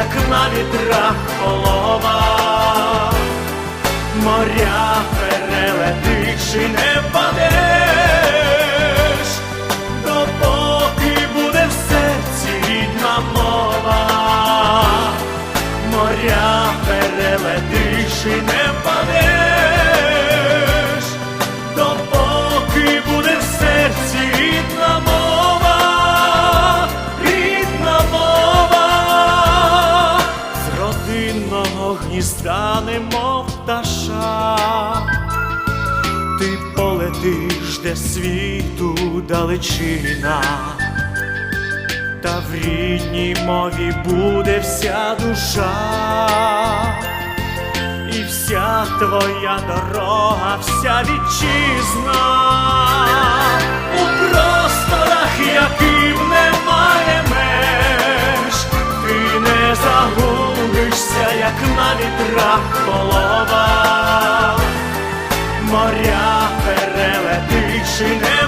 як на вітрах полова, моря перелетиш і не весняного гнізда, немов пташа, ти полетиш де світу далечина, та в рідній мові буде вся душа, і вся твоя дорога, вся вітчизна. Загубишся як на вітрах полова, моря перелетить не.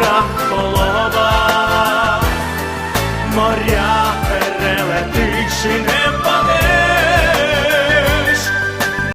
Ra.